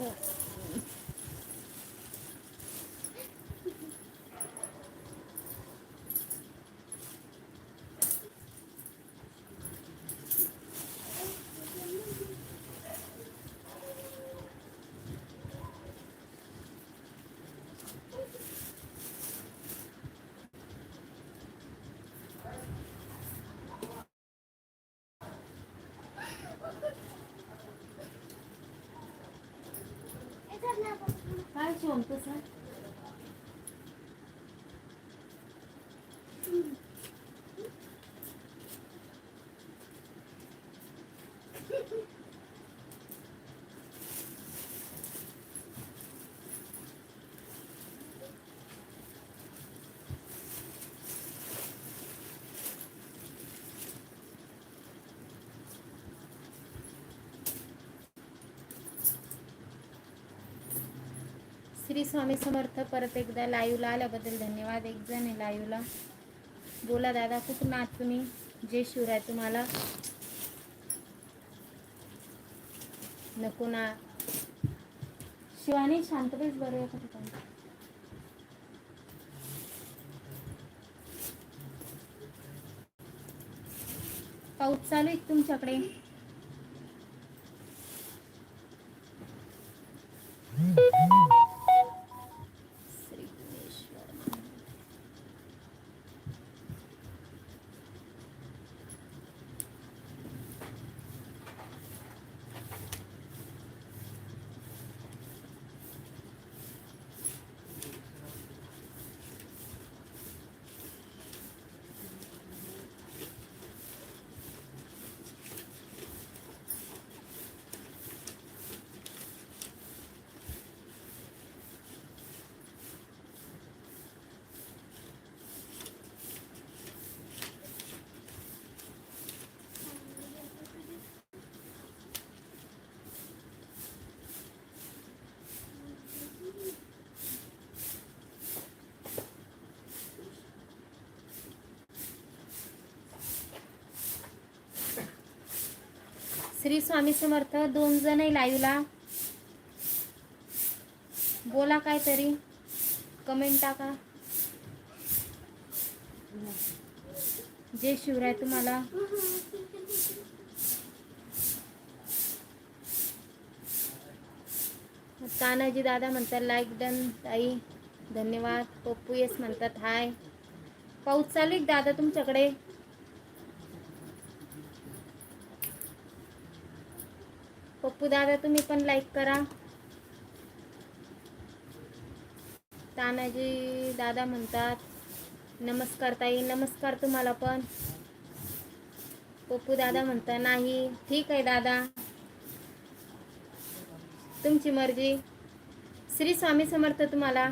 Ugh. काय शिवम तसं श्री स्वामी समर्थ परत एकदा लाईव्हला आल्याबद्दल धन्यवाद. एक जण आहे लाईव्हला. बोला दादा कुठून आहात तुम्ही? जय शिवराय तुम्हाला. नको ना. शिवानी शांत बरं आहे ठिकाणी. पाऊस चालू आहे तुमच्याकडे श्री गुणेश्वर श्री स्वामी समर्थ दोन जण आहे लाईव्हला बोला काय तरी कमेंट टाका. जय शिवराय तुम्हाला. तानाजी दादा म्हणतात लाईक डन ताई. धन्यवाद. पप्पू येस म्हणतात हाय पाऊस चालू आहे दादा तुमच्याकडे? पप्पू दादा तुम्ही पण लाईक करा. तानाजी दादा म्हणतात नमस्कार ताई नमस्कार तुम्हाला पण. पप्पू दादा म्हणता नाही ठीक आहे दादा. तुमची मर्जी. श्री स्वामी समर्थ तुम्हाला.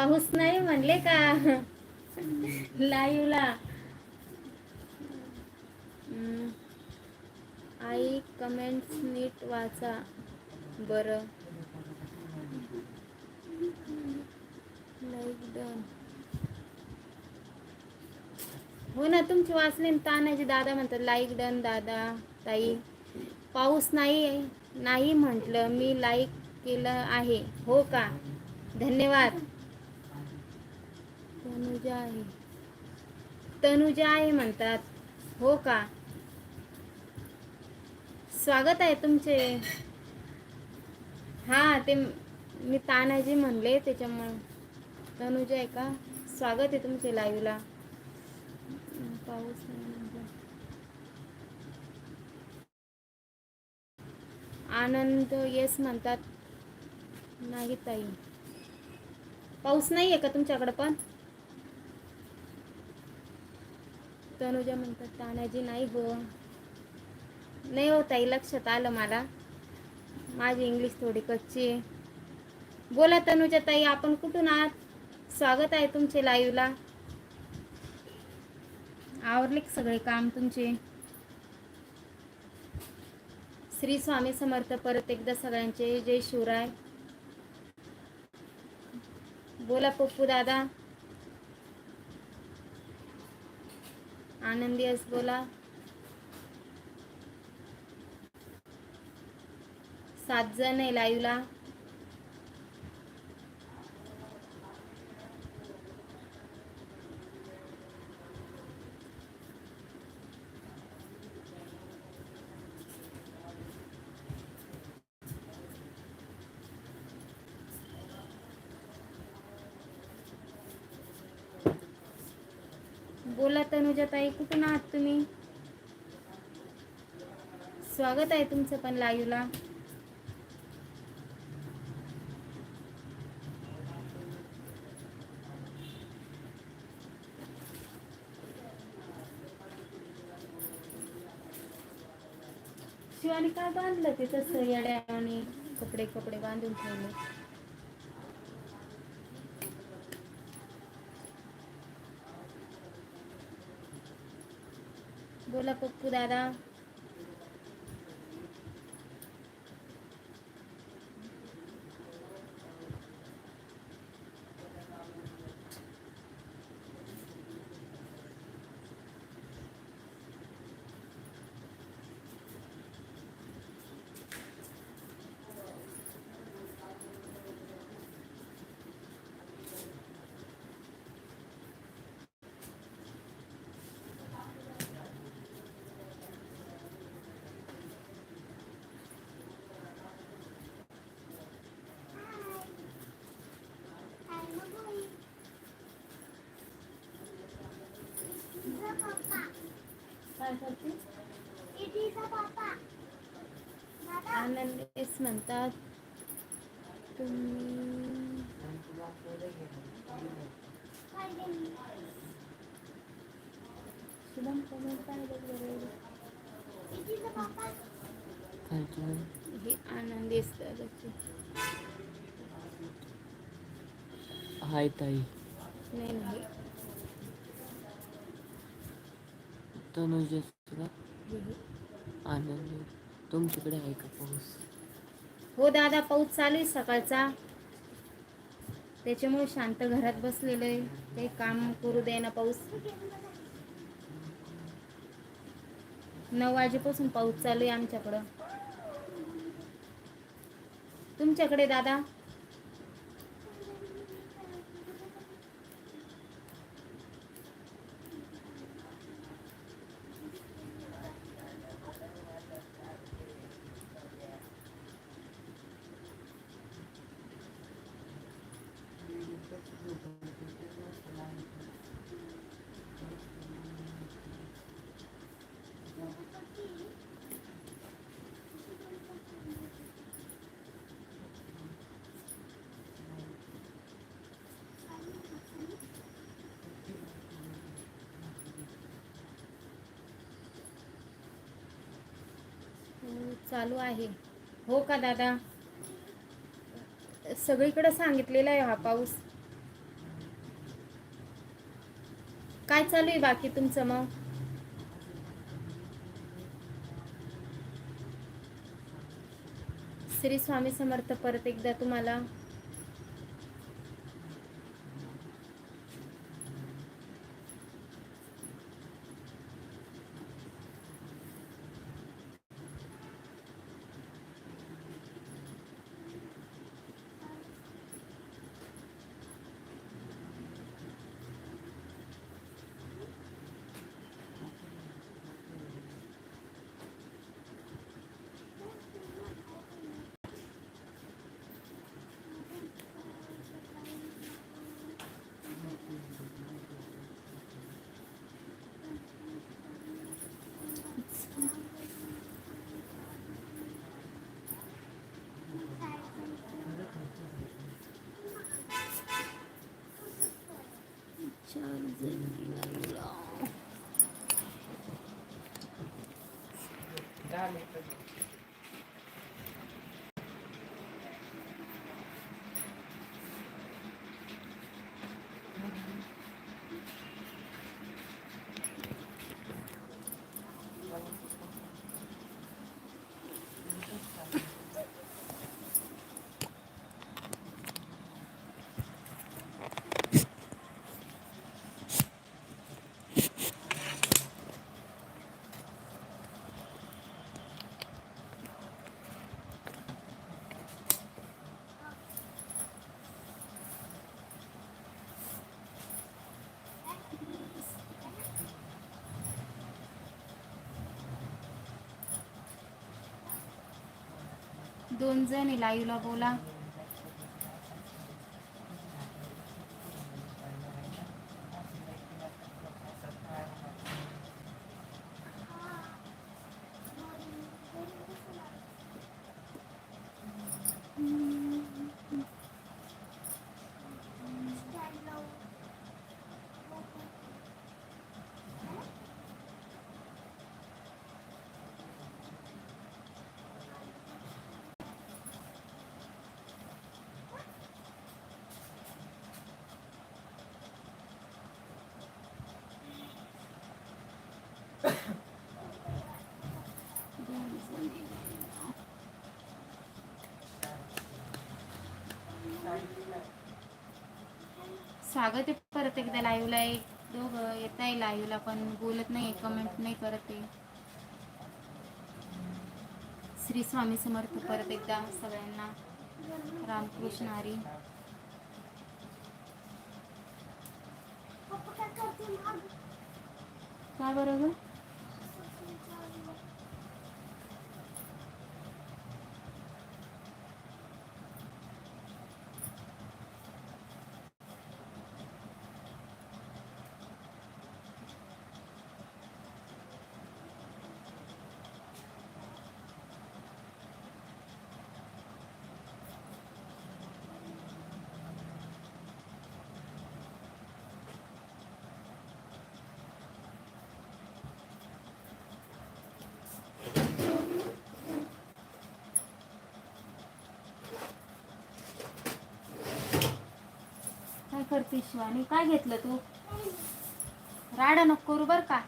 पाऊस नाही म्हणले का? लाईव्हला आई कमेंट्स नीट वाचा बरं. लाईक डन हो ना तुमची वाचले तानाजी दादा म्हणतात लाईक डन दादा ताई. पाऊस नाही नाही म्हटलं मी लाईक केलं आहे. हो का? धन्यवाद. तनुजा आहे. तनुजा आहे म्हणतात. हो का? स्वागत आहे तुमचे. हा ते मी तानाजी म्हणले त्याच्यामुळं तनुजा आहे का? स्वागत आहे तुमचे लाईव्हला. पाऊस नाही म्हणजे. आनंद येस म्हणतात. नाही ताई. पाऊस नाही आहे का तुमच्याकडं पण? तनुजा म्हणतात तानाजी नाही हो. नाही हो ताई लक्षात आलं मला. माझी इंग्लिश थोडी कच्ची आहे. बोला तनुजा ताई आपण कुठून आहात? स्वागत आहे तुमचे लाईव्हला आवरले सगळे काम तुमचे? श्री स्वामी समर्थ परत एकदा सगळ्यांचे जय शिवराय. बोला पप्पू दादा. आनंदी अस बोला. सात जण आहे लाईव्हला. बोला तनुजा ताई कुठून आहात तुम्ही? स्वागत आहे तुमचं पण लाईव्हला. शिवानी काय बांधलं ते तसं येड्या आणि कपडे कपडे बांधून ठेवले. बोला पप्पू काय करते आनंदेश म्हणतात. तुम्ही शुभम कमेंट हे आनंदेश दादाचे. हाय ताई. नाही नाही. हे. आनंद तुमच्याकडे आहे का पाऊस? हो दादा पाऊस चालू आहे सकाळचा. त्याच्यामुळे शांत घरात बसलेलं आहे. काही काम करू दे ना पाऊस. नऊ वाजेपासून पाऊस चालू आहे आमच्याकडं. तुमच्याकडे दादा हो, चालू आहे. हो का दादा? सगळीकडं सांगितलेला आहे हा पाऊस. काय चालू आहे बाकी तुमचं मग? श्री स्वामी समर्थ परत एकदा तुम्हाला. Dale, दोन जण आहे लाईव्हला बोला. स्वागत आहे परत एकदा लाईव्हला एक दोघं येत आहे लाईव्हला पण बोलत नाही कमेंट नाही करत आहे. श्री स्वामी समर्थ परत एकदा सगळ्यांना. रामकृष्ण हरी. काय बरोबर काय पिशवानी काय घेतलं तू? राडा नको करू बर का.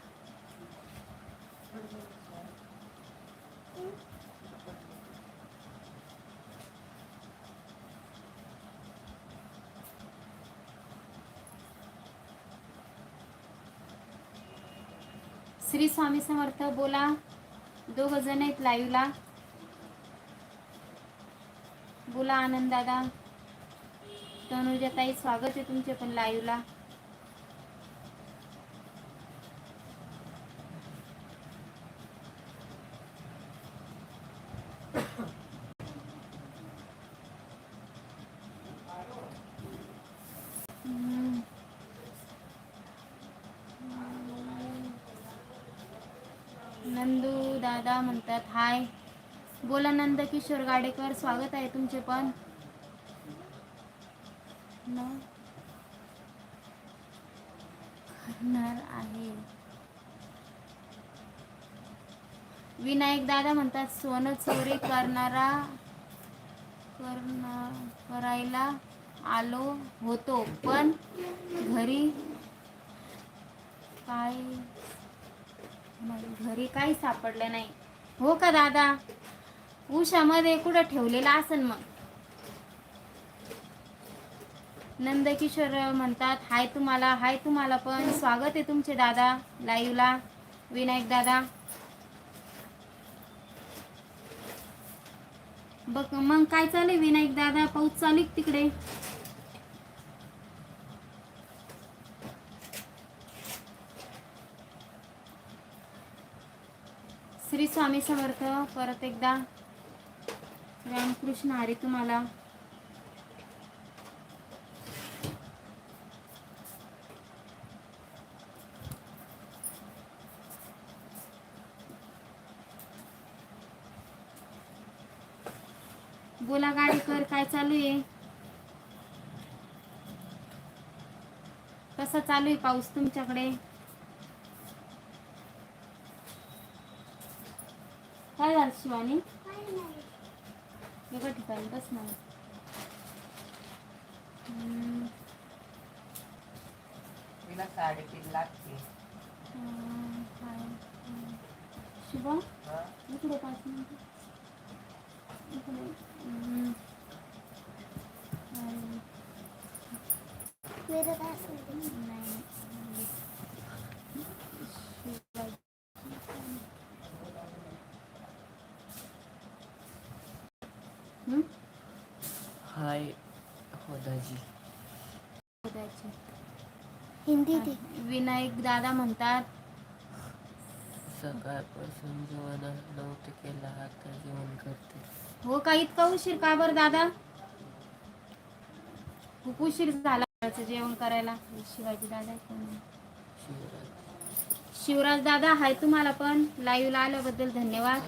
श्री स्वामी समर्थ बोला. दोघ जण आहेत लाईव्हला बोला आनंद दादा. तनुजाताई स्वागत आहे तुमचे पण लाईव्हला नंदू दादा म्हणतात हाय. बोला नंद किशोर गाडेकर स्वागत आहे तुमचे पण. प्रयत्न करणार आहे. विनायक दादा म्हणतात सोनं चोरी करणारा करायला आलो होतो पण घरी काय घरी काही सापडलं नाही. हो का दादा? उषामध्ये कुठं ठेवलेला असेल मग? नंदकिशोर म्हणतात हाय तुम्हाला हाय तुम्हाला पण. स्वागत आहे तुमचे दादा लाईव्हला. विनायक दादा. बघ मग काय चालू विनायक दादा? पाऊस चालू आहे तिकडे? श्री स्वामी समर्थ परत एकदा. रामकृष्ण हरी तुम्हाला. बोला गाडीकर काय चालू आहे? कसा चालू आहे पाऊस तुमच्याकडे? काय झालं शिवानी? एका ठिकाणी बस ना तिला साडेतीन लागते. शुभम? इकडे पाच मिनिटं. इकडे. हम्म, अं, नाही शिवाजी. हम्म? हाय हो दाजी उद्याची. हिंदी विनायक दादा म्हणतात सकाळपासून जेवण नव्हतं केलं आता जेवण करते हो का? इतका उशीर का बरं दादा? खूप उशीर झाला जेवण करायला. शिवाजी दादा? शिवराज दादा हाय तुम्हाला पण. लाईव्हला आल्याबद्दल धन्यवाद.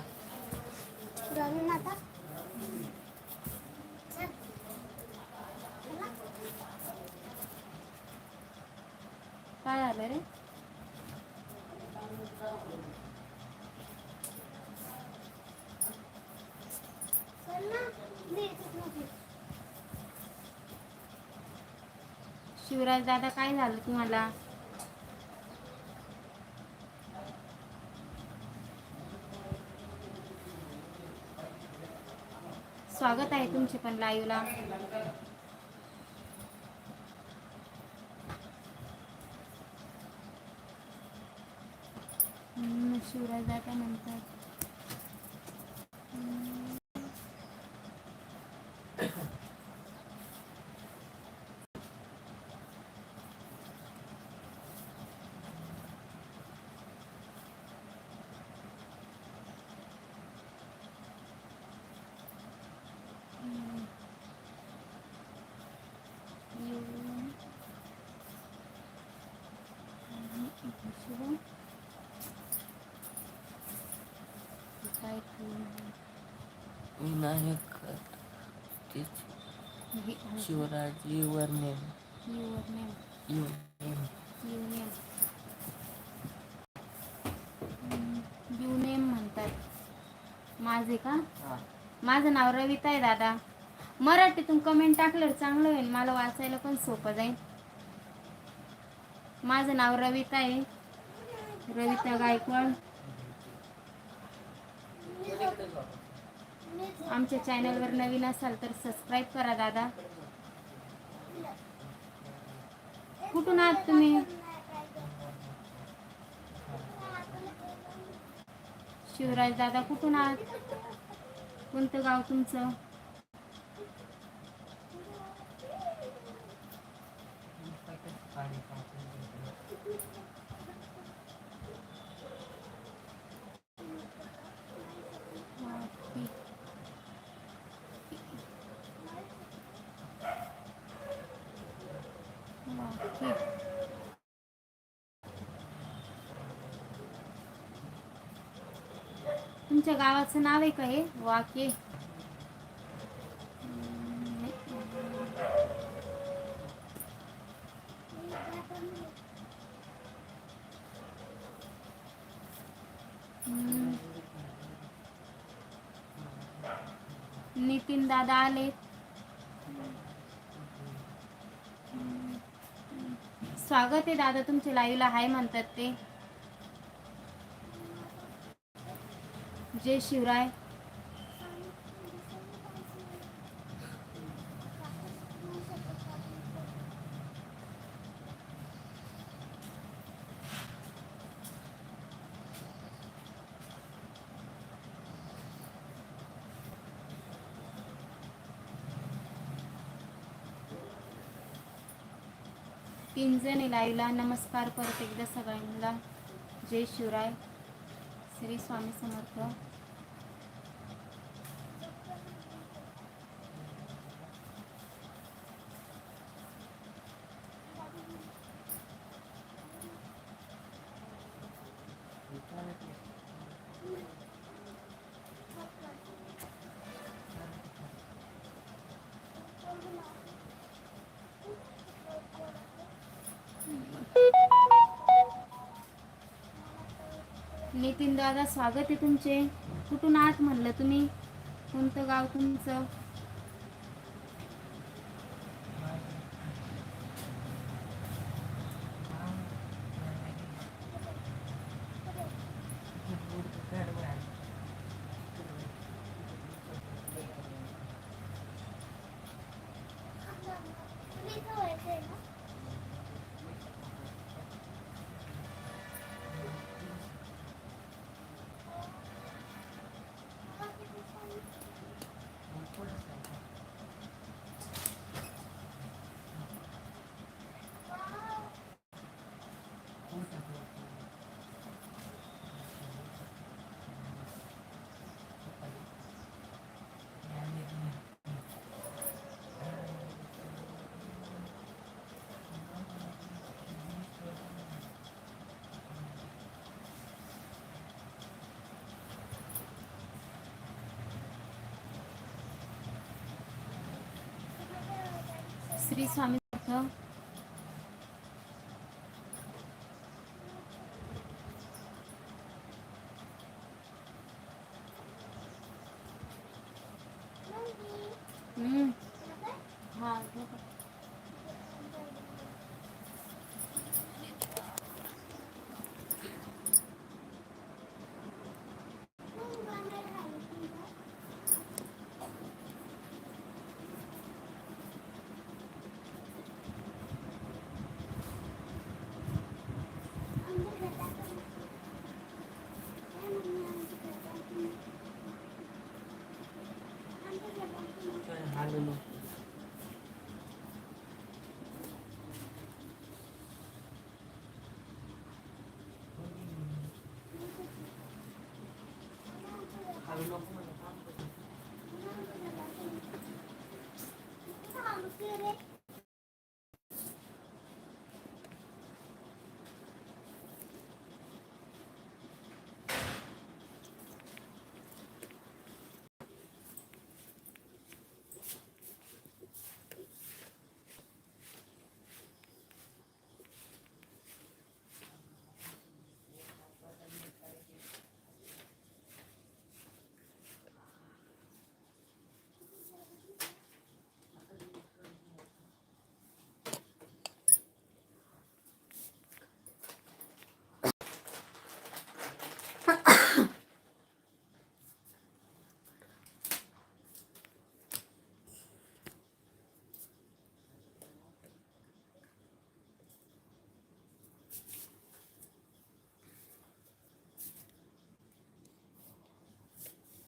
काय झालं रे चल ना. दे इथेच नको. शिवराज दादा काय झालं तुम्हाला? स्वागत आहे तुमचे पण लाईव्हला. शिवराज दादा म्हणतात येऊन आणि इथे शिवा. हे काय ठेवलं? विनायक तेच हे- शिवराजी वर्णन युवर नेम. युनेम युनेम युनेम म्हणतात. माझे का? माझं नाव रविता आहे दादा. मराठीतून कमेंट टाकलं चांगलं होईल. मला वाचायला पण सोपं जाईल. माझं नाव रविता आहे. रविता गायकवाड. आमच्या चॅनलवर नवीन असाल तर सबस्क्राईब करा दादा. कुठून आहात तुम्ही? शिवराज दादा कुठून आहात? कोणतं गाव तुमचं? वाकी. वाकी. तुमच्या गावाचं नाव आहे? का हे वाके. नितीन दादा आले. स्वागत आहे दादा तुमचे लाईव्हला हाय म्हणतात ते. जय शिवराय. तीन लाईला नमस्कार परत एकदा सगळ्यांना. जय शिवराय. श्री स्वामी समर्थ. नितीन दादा. स्वागत आहे तुमचे. कुठून आहात म्हणलं तुम्ही? कोणतं गाव तुमचं तुम्ही इथं व्हायचंय ना? श्री स्वामी समर्थ.